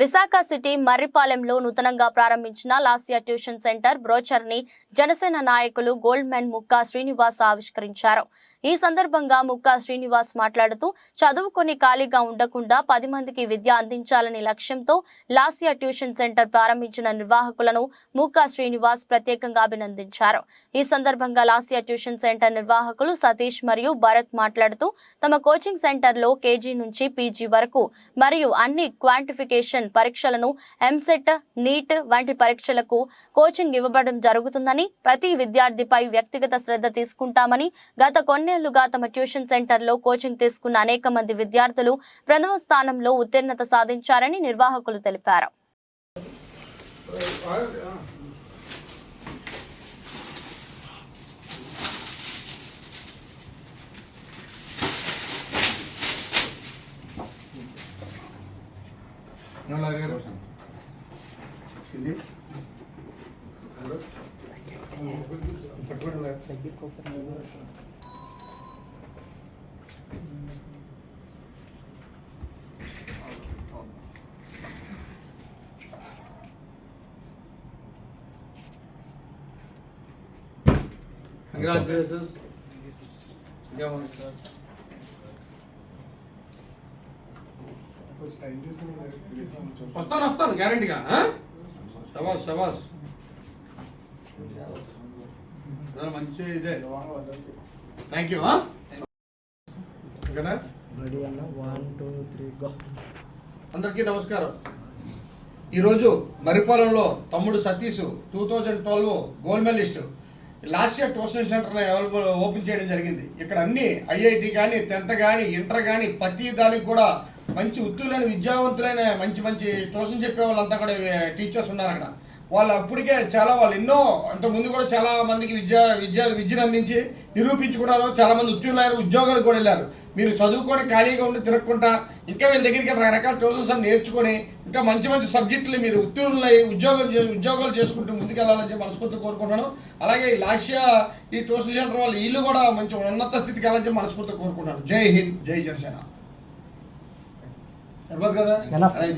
Visakha city మర్రిపాలెంలో నూతనంగా ప్రారంభించిన లాసియా ట్యూషన్ సెంటర్ బ్రోచర్ని జనసేన నాయకులు గోల్డ్ మ్యాన్ ముక్కా శ్రీనివాస్ ఆవిష్కరించారు. ఈ సందర్భంగా ముక్కా శ్రీనివాస్ మాట్లాడుతూ చదువుకొని ఖాళీగా ఉండకుండా పది మందికి విద్య అందించాలనే లక్ష్యంతో లాసియా ట్యూషన్ సెంటర్ ప్రారంభించిన నిర్వాహకులను ముక్కా శ్రీనివాస్ ప్రత్యేకంగా అభినందించారు. ఈ సందర్భంగా లాసియా ట్యూషన్ సెంటర్ నిర్వాహకులు సతీష్ మరియు భరత్ మాట్లాడుతూ తమ కోచింగ్ సెంటర్లో కేజీ నుంచి పీజీ వరకు మరియు అన్ని క్వాంటిఫికేషన్ పరీక్షలను ఎంసెట్ నీట్ వంటి పరీక్షలకు కోచింగ్ ఇవ్వబడడం జరుగుతుందని ప్రతి విద్యార్థిపై వ్యక్తిగత శ్రద్ధ తీసుకుంటామని గత కొన్నేళ్ళుగా తమ ట్యూషన్ సెంటర్లో కోచింగ్ తీసుకున్న అనేక మంది విద్యార్థులు ప్రథమ స్థానంలో ఉత్తీర్ణత సాధించారని నిర్వాహకులు తెలిపారు. ఏమన్నారు గారు ఇది పట్టుకోండి కంగ్రాచులేషన్స్ ఇంకేమన్నా సార్ కొంచెం టైం వస్తాను వస్తాను గ్యారంటీగా శబాస్ శబాస్ మంచి ఇదే. థ్యాంక్ యూ అందరికీ నమస్కారం. ఈరోజు మరిపాలెంలో తమ్ముడు Satish two thousand twelve gold medallist last year tuition సెంటర్ని అవైలబుల్ ఓపెన్ చేయడం జరిగింది. ఇక్కడ అన్ని ఐఐటి కానీ టెన్త్ కానీ ఇంటర్ కానీ ప్రతి దానికి కూడా మంచి ఉత్తీర్ణులైన విద్యావంతులైన మంచి మంచి ట్యూషన్ చెప్పే వాళ్ళంతా కూడా టీచర్స్ ఉన్నారు అక్కడ. వాళ్ళు అప్పటికే చాలా వాళ్ళు ఎన్నో అంత ముందు కూడా చాలా మందికి విద్య విద్య విద్యను అందించి నిరూపించుకున్నారు. చాలా మంది ఉద్యోగులైన ఉద్యోగాలు కూడా వెళ్ళారు. మీరు చదువుకొని ఖాళీగా ఉండి తిరగకుండా ఇంకా వీళ్ళ దగ్గరికి రకరకాల ట్యూషన్స్ అన్ని నేర్చుకొని ఇంకా మంచి మంచి సబ్జెక్టులు మీరు ఉత్తీర్ణులై ఉద్యోగం చే- ఉద్యోగాలు చేసుకుంటూ ముందుకెళ్ళాలని చెప్పి మనస్ఫూర్తి కోరుకుంటున్నాను. అలాగే ఈ లాస్యా ఈ ట్యూషన్ సెంటర్ వాళ్ళు వీళ్ళు కూడా మంచి ఉన్నత స్థితికి వెళ్ళాలని చెప్పి మనస్ఫూర్తి కోరుకుంటున్నాను. జై హింద్ జై జనసేన. बघ दादा त्याला अरे